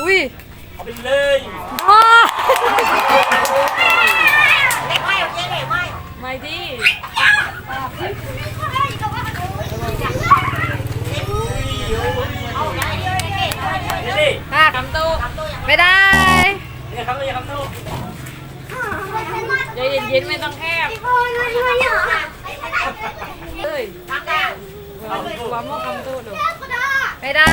อุ้ยเอาไปเลยอ้าเล็กไม่โอเคเด็กไม่ไม่ดิเอาได้เด็กเด็กนี่ดิห้าคำตู้ไม่ได้นี่ครับนี่ครับตู้ใจเย็นๆไม่ต้องแคบเอ้ยทำได้วางโมคำตู้ดูไม่ได้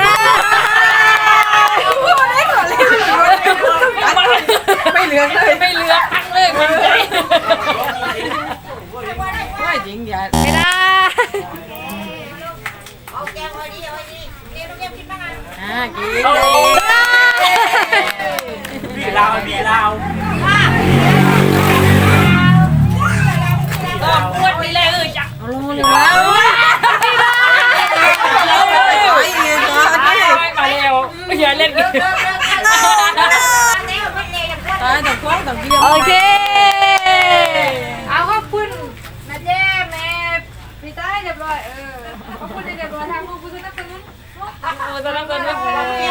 กิอ่ากินเลยพี่ราวพี่ลาวก็ควรมีเรงเออจ้ะเอาลงเลยแล้วอย่าเล่นกันตายแต่ควงแต่เกี่ยวโอเคเอาขอบคุณนะเจ๊แม่พี่ต้าเรียบร้อยเออขอบคุณเรียบร้อยทั้งลูก もうそろす。